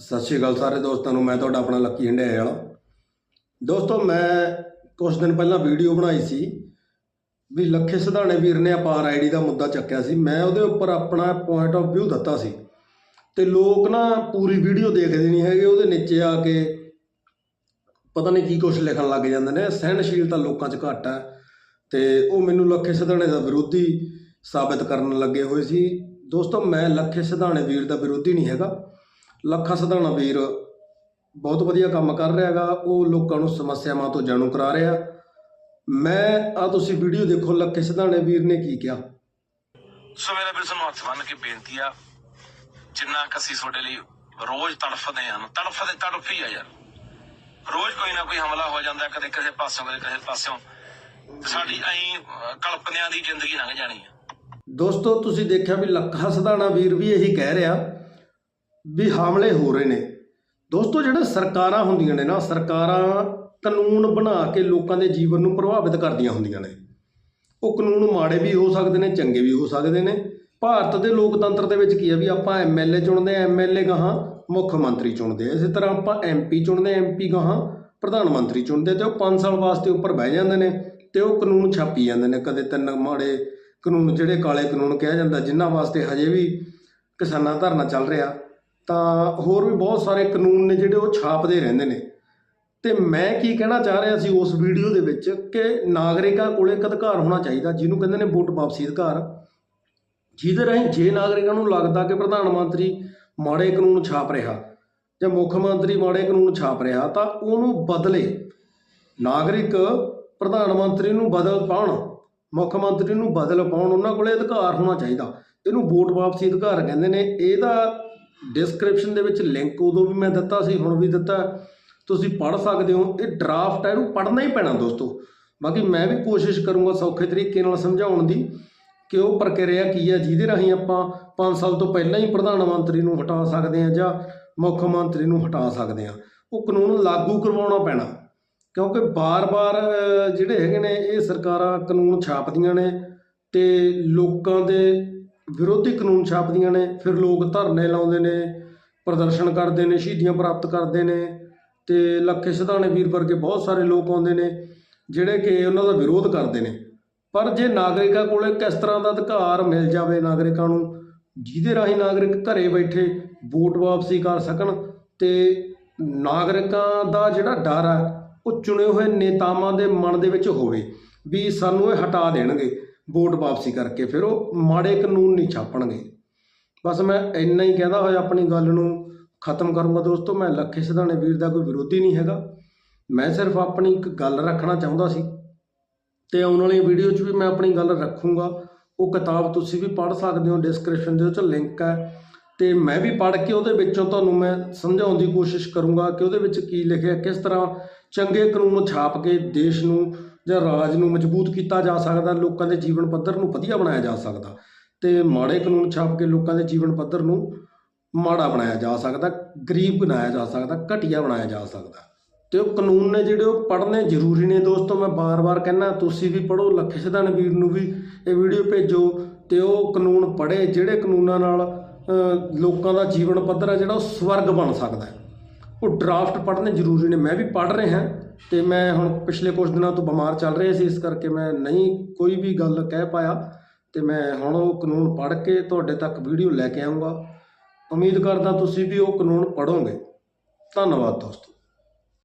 ਸਤਿ ਸ਼੍ਰੀ ਅਕਾਲ ਸਾਰੇ ਦੋਸਤਾਂ ਨੂੰ, ਮੈਂ ਤੁਹਾਡਾ ਆਪਣਾ ਲੱਕੀ ਹੰਡਿਆਏ ਵਾਲਾ। ਦੋਸਤੋ, ਮੈਂ ਕੁਝ ਦਿਨ ਪਹਿਲਾਂ ਵੀਡੀਓ ਬਣਾਈ ਸੀ ਵੀ ਲੱਖੇ ਸਿਧਾਣੇ ਵੀਰ ਨੇ ਅਪਾਰ ਆਈਡੀ ਦਾ ਮੁੱਦਾ ਚੱਕਿਆ ਸੀ। ਮੈਂ ਉਹਦੇ ਉੱਪਰ ਆਪਣਾ ਪੁਆਇੰਟ ਆਫ View ਦਿੱਤਾ ਸੀ। ਤੇ ਲੋਕ ਨਾ ਪੂਰੀ ਵੀਡੀਓ ਦੇਖਦੇ ਨਹੀਂ ਹੈਗੇ, ਉਹਦੇ ਨੀਚੇ ਆ ਕੇ ਪਤਾ ਨਹੀਂ ਕੀ ਕੁਝ ਲਿਖਣ ਲੱਗ ਜਾਂਦੇ ਨੇ। ਸਹਿਣਸ਼ੀਲਤਾ ਲੋਕਾਂ 'ਚ ਘੱਟ ਹੈ ਤੇ ਉਹ ਮੈਨੂੰ ਲੱਖੇ ਸਿਧਾਣੇ ਦਾ ਵਿਰੋਧੀ ਸਾਬਿਤ ਕਰਨ ਲੱਗੇ ਹੋਏ ਸੀ। ਦੋਸਤੋ, ਮੈਂ ਲੱਖੇ ਸਿਧਾਣੇ ਵੀਰ ਦਾ ਵਿਰੋਧੀ ਨਹੀਂ ਹੈਗਾ। ਲੱਖਾ ਸਿਧਾਣਾ ਵੀਰ ਬਹੁਤ ਵਧੀਆ ਕੰਮ ਕਰ ਰਿਹਾ ਹੈਗਾ ਉਹ ਲੋਕਾਂ ਨੂੰ ਸਮੱਸਿਆਵਾਂ ਤੋਂ ਜਾਣੂ ਕਰਾ ਰਿਹਾ। ਮੈਂ ਆ ਤੁਸੀਂ ਵੀਡੀਓ ਦੇਖੋ ਲੱਖੇ ਸਿਧਾਣੇ ਵੀਰ ਨੇ ਕੀ ਕਿਹਾ। ਸੋ ਮੇਰਾ ਵੀਰ ਤੁਹਾਨੂੰ ਹੱਥ ਬੰਨ ਕੇ ਬੇਨਤੀ ਆ ਜਿੰਨਾ ਕੁ ਅਸੀਂ ਤੁਹਾਡੇ ਲਈ ਰੋਜ਼ ਤੜਫਦੇ ਹਾਂ ਤੜਫਦੇ ਤੜਫ ਆ ਯਾਰ। ਰੋਜ਼ ਕੋਈ ਨਾ ਕੋਈ ਹਮਲਾ ਹੋ ਜਾਂਦਾ ਕਦੇ ਕਿਸੇ ਪਾਸੋਂ ਕਦੇ ਕਿਸੇ ਪਾਸੋਂ। ਸਾਡੀ ਐਂ ਕਲਪਨਿਆਂ ਦੀ ਜ਼ਿੰਦਗੀ ਲੰਘ ਜਾਣੀ ਆ। ਦੋਸਤੋ ਤੁਸੀਂ ਦੇਖਿਆ ਵੀ ਲੱਖਾ ਸਿਧਾਣਾ ਵੀਰ ਵੀ ਇਹੀ ਕਹਿ ਰਿਹਾ ਵੀ ਹਮਲੇ ਹੋ ਰਹੇ ਨੇ। ਦੋਸਤੋ, ਜਿਹੜਾ ਸਰਕਾਰਾਂ ਹੁੰਦੀਆਂ ਨੇ ਨਾ, ਸਰਕਾਰਾਂ ਕਾਨੂੰਨ ਬਣਾ ਕੇ ਲੋਕਾਂ ਦੇ ਜੀਵਨ ਨੂੰ ਪ੍ਰਭਾਵਿਤ ਕਰਦੀਆਂ ਹੁੰਦੀਆਂ ਨੇ। ਉਹ ਕਾਨੂੰਨ ਮਾੜੇ ਵੀ ਹੋ ਸਕਦੇ ਨੇ, ਚੰਗੇ ਵੀ ਹੋ ਸਕਦੇ ਨੇ। ਭਾਰਤ ਦੇ ਲੋਕਤੰਤਰ ਦੇ ਵਿੱਚ ਕੀ ਹੈ ਵੀ ਆਪਾਂ ਐਮਐਲਏ ਚੁਣਦੇ ਆ ਐਮਐਲਏ ਗਾਹਾਂ ਮੁੱਖ ਮੰਤਰੀ ਚੁਣਦੇ ਆ ਇਸੇ ਤਰ੍ਹਾਂ ਆਪਾਂ ਐਮਪੀ ਚੁਣਦੇ ਆ ਐਮਪੀ ਗਾਹਾਂ ਪ੍ਰਧਾਨ ਮੰਤਰੀ ਚੁਣਦੇ ਤੇ ਉਹ 5 ਸਾਲ ਵਾਸਤੇ ਉੱਪਰ ਬਹਿ ਜਾਂਦੇ ਨੇ ਤੇ ਉਹ ਕਾਨੂੰਨ ਛਾਪੀ ਜਾਂਦੇ ਨੇ। ਕਦੇ ਤਿੰਨ ਮਾੜੇ ਕਾਨੂੰਨ, ਜਿਹੜੇ ਕਾਲੇ ਕਾਨੂੰਨ ਕਿਹਾ ਜਾਂਦਾ, ਜਿਨ੍ਹਾਂ ਵਾਸਤੇ ਹਜੇ ਵੀ ਕਿਸਾਨਾਂ ਧਰਨਾ ਚੱਲ ਰਿਹਾ। ਤਾਂ ਹੋਰ ਵੀ ਬਹੁਤ ਸਾਰੇ ਕਾਨੂੰਨ ਨੇ ਜਿਹੜੇ ਉਹ ਛਾਪਦੇ ਰਹਿੰਦੇ ਨੇ। ਤੇ ਮੈਂ ਕੀ ਕਹਿਣਾ ਚਾਹ ਰਿਹਾ ਸੀ ਉਸ ਵੀਡੀਓ ਦੇ ਵਿੱਚ ਕਿ ਨਾਗਰਿਕਾਂ ਕੋਲੇ ਇੱਕ ਅਧਿਕਾਰ ਹੋਣਾ ਚਾਹੀਦਾ, ਜਿਹਨੂੰ ਕਹਿੰਦੇ ਨੇ ਵੋਟ ਵਾਪਸੀ ਅਧਿਕਾਰ। ਜਿਹਦੇ ਰਾਹੀਂ ਜੇ ਨਾਗਰਿਕਾਂ ਨੂੰ ਲੱਗਦਾ ਕਿ ਪ੍ਰਧਾਨ ਮੰਤਰੀ ਮਾੜੇ ਕਾਨੂੰਨ ਛਾਪ ਰਿਹਾ ਜਾਂ ਮੁੱਖ ਮੰਤਰੀ ਮਾੜੇ ਕਾਨੂੰਨ ਛਾਪ ਰਿਹਾ, ਤਾਂ ਉਹਨੂੰ ਬਦਲੇ ਨਾਗਰਿਕ ਪ੍ਰਧਾਨ ਮੰਤਰੀ ਨੂੰ ਬਦਲ ਪਾਉਣ, ਮੁੱਖ ਮੰਤਰੀ ਨੂੰ ਬਦਲ ਪਾਉਣ, ਉਹਨਾਂ ਕੋਲੇ ਅਧਿਕਾਰ ਹੋਣਾ ਚਾਹੀਦਾ। ਇਹਨੂੰ ਵੋਟ ਵਾਪਸੀ ਅਧਿਕਾਰ ਕਹਿੰਦੇ ਨੇ। ਇਹਦਾ ਡਿਸਕ੍ਰਿਪਸ਼ਨ ਦੇ ਵਿੱਚ ਲਿੰਕ ਉਦੋਂ ਵੀ ਮੈਂ ਦਿੱਤਾ ਸੀ, ਹੁਣ ਵੀ ਦਿੱਤਾ। ਤੁਸੀਂ ਪੜ੍ਹ ਸਕਦੇ ਹੋ, ਇਹ ਡਰਾਫਟ ਹੈ ਇਹਨੂੰ ਪੜ੍ਹਨਾ ਹੀ ਪੈਣਾ ਦੋਸਤੋ। ਬਾਕੀ ਮੈਂ ਵੀ ਕੋਸ਼ਿਸ਼ ਕਰੂੰਗਾ ਸੌਖੇ ਤਰੀਕੇ ਨਾਲ ਸਮਝਾਉਣ ਦੀ ਕਿ ਉਹ ਪ੍ਰਕਿਰਿਆ ਕੀ ਹੈ ਜਿਹਦੇ ਰਾਹੀਂ ਆਪਾਂ 5 ਸਾਲ ਤੋਂ ਪਹਿਲਾਂ ਹੀ ਪ੍ਰਧਾਨ ਮੰਤਰੀ ਨੂੰ ਹਟਾ ਸਕਦੇ ਹਾਂ ਜਾਂ ਮੁੱਖ ਮੰਤਰੀ ਨੂੰ ਹਟਾ ਸਕਦੇ ਹਾਂ। ਉਹ ਕਾਨੂੰਨ ਲਾਗੂ ਕਰਵਾਉਣਾ ਪੈਣਾ, ਕਿਉਂਕਿ ਬਾਰ-ਬਾਰ ਜਿਹੜੇ ਹੈਗੇ ਨੇ, ਇਹ ਸਰਕਾਰਾਂ ਕਾਨੂੰਨ ਛਾਪਦੀਆਂ ਨੇ ਤੇ ਲੋਕਾਂ ਦੇ ਵਿਰੋਧੀ ਕਾਨੂੰਨ ਛਾਪਦੀਆਂ ਨੇ, ਫਿਰ ਲੋਕ ਧਰਨੇ ਲਾਉਂਦੇ ਨੇ, ਪ੍ਰਦਰਸ਼ਨ ਕਰਦੇ ਨੇ, ਸ਼ਹੀਦੀਆਂ ਪ੍ਰਾਪਤ ਕਰਦੇ ਨੇ ਤੇ ਲੱਖੇ ਸਿਧਾਣੇ ਵੀਰ ਵਰਗੇ ਬਹੁਤ ਸਾਰੇ ਲੋਕ ਆਉਂਦੇ ਨੇ, ਜਿਹੜੇ ਕਿ ਉਹਨਾਂ ਦਾ ਵਿਰੋਧ ਕਰਦੇ ਨੇ। ਪਰ ਜੇ ਨਾਗਰਿਕਾਂ ਕੋਲੇ ਕਿਸ ਤਰ੍ਹਾਂ ਦਾ ਅਧਿਕਾਰ ਮਿਲ ਜਾਵੇ ਨਾਗਰਿਕਾਂ ਨੂੰ, ਜਿਹਦੇ ਰਾਹੀਂ ਨਾਗਰਿਕ ਘਰੇ ਬੈਠੇ ਵੋਟ ਵਾਪਸੀ ਕਰ ਸਕਣ ਤੇ ਨਾਗਰਿਕਾਂ ਦਾ ਜਿਹੜਾ ਡਰ ਹੈ ਉਹ ਚੁਣੇ ਹੋਏ ਨੇਤਾਵਾਂ ਦੇ ਮਨ ਦੇ ਵਿੱਚ ਹੋਵੇ ਵੀ ਸਾਨੂੰ ਇਹ ਹਟਾ ਦੇਣਗੇ। ਵੋਟ ਵਾਪਸੀ ਕਰਕੇ ਫਿਰ ਉਹ ਮਾੜੇ ਕਾਨੂੰਨ ਨਹੀਂ ਛਾਪਣਗੇ। ਬਸ ਮੈਂ ਇੰਨਾ ਹੀ ਕਹਿੰਦਾ ਹੋਇਆ ਆਪਣੀ ਗੱਲ ਨੂੰ, ਖਤਮ ਕਰੂੰਗਾ ਦੋਸਤੋ, ਮੈਂ ਲੱਖੇ ਸਿਧਾਣੇ ਵੀਰ ਦਾ ਕੋਈ ਵਿਰੋਧੀ ਨਹੀਂ ਹੈਗਾ। ਮੈਂ ਸਿਰਫ ਆਪਣੀ ਇੱਕ ਗੱਲ ਰੱਖਣਾ ਚਾਹੁੰਦਾ ਸੀ ਤੇ ਆਉਣ ਵਾਲੀ ਵੀਡੀਓ 'ਚ ਵੀ ਮੈਂ ਆਪਣੀ ਗੱਲ ਰੱਖੂੰਗਾ। ਉਹ ਕਿਤਾਬ ਤੁਸੀਂ ਵੀ ਪੜ੍ਹ ਸਕਦੇ ਹੋ ਡਿਸਕ੍ਰਿਪਸ਼ਨ ਦੇ ਵਿੱਚ ਲਿੰਕ ਹੈ ਤੇ ਮੈਂ ਵੀ ਪੜ੍ਹ ਕੇ ਉਹਦੇ ਵਿੱਚੋਂ ਤੁਹਾਨੂੰ ਮੈਂ ਸਮਝਾਉਣ ਦੀ ਕੋਸ਼ਿਸ਼ ਕਰੂੰਗਾ ਕਿ ਉਹਦੇ ਵਿੱਚ ਕੀ ਲਿਖਿਆ, ਕਿਸ ਤਰ੍ਹਾਂ ਚੰਗੇ ਕਾਨੂੰਨ ਛਾਪ ਕੇ ਦੇਸ਼ ਨੂੰ ਜਾਂ ਰਾਜ ਨੂੰ ਮਜ਼ਬੂਤ ਕੀਤਾ ਜਾ ਸਕਦਾ, ਲੋਕਾਂ ਦੇ ਜੀਵਨ ਪੱਧਰ ਨੂੰ ਵਧੀਆ ਬਣਾਇਆ ਜਾ ਸਕਦਾ ਤੇ ਮਾੜੇ ਕਾਨੂੰਨ ਛਾਪ ਕੇ ਲੋਕਾਂ ਦੇ ਜੀਵਨ ਪੱਧਰ ਨੂੰ ਮਾੜਾ ਬਣਾਇਆ ਜਾ ਸਕਦਾ, ਗਰੀਬ ਬਣਾਇਆ ਜਾ ਸਕਦਾ, ਘਟੀਆ ਬਣਾਇਆ ਜਾ ਸਕਦਾ। ਤੇ ਉਹ ਕਾਨੂੰਨ ਨੇ ਜਿਹੜੇ ਉਹ ਪੜ੍ਹਨੇ ਜ਼ਰੂਰੀ ਨੇ ਦੋਸਤੋ, ਮੈਂ ਬਾਰ-ਬਾਰ ਕਹਿੰਦਾ, ਤੁਸੀਂ ਵੀ ਪੜ੍ਹੋ ਲੱਖੇ ਸਿਧਾਣੇ ਵੀਰ ਨੂੰ ਵੀ ਇਹ ਵੀਡੀਓ ਭੇਜੋ ਤੇ ਉਹ ਕਾਨੂੰਨ ਪੜ੍ਹੇ, ਜਿਹੜੇ ਕਾਨੂੰਨਾਂ ਨਾਲ ਲੋਕਾਂ ਦਾ ਜੀਵਨ ਪੱਧਰ ਹੈ ਜਿਹੜਾ ਉਹ ਸਵਰਗ ਬਣ ਸਕਦਾ। ਉਹ ਡਰਾਫਟ ਪੜ੍ਹਨੇ ਜ਼ਰੂਰੀ ਨੇ, ਮੈਂ ਵੀ ਪੜ੍ਹ ਰਿਹਾ। ਤੇ ਮੈਂ ਹੁਣ ਪਿਛਲੇ ਕੁਝ ਦਿਨਾਂ ਤੋਂ ਬਿਮਾਰ ਚੱਲ ਰਿਹਾ ਸੀ, ਇਸ ਕਰਕੇ ਮੈਂ ਨਹੀਂ ਕੋਈ ਵੀ ਗੱਲ ਕਹਿ ਪਾਇਆ। ਤੇ ਮੈਂ ਹੁਣ ਉਹ ਕਾਨੂੰਨ ਪੜ੍ਹ ਕੇ ਤੁਹਾਡੇ ਤੱਕ ਵੀਡੀਓ ਲੈ ਕੇ ਆਉਂਗਾ ਉਮੀਦ ਕਰਦਾ ਤੁਸੀਂ ਵੀ ਉਹ ਕਾਨੂੰਨ ਪੜ੍ਹੋਗੇ। ਧੰਨਵਾਦ ਦੋਸਤੋ।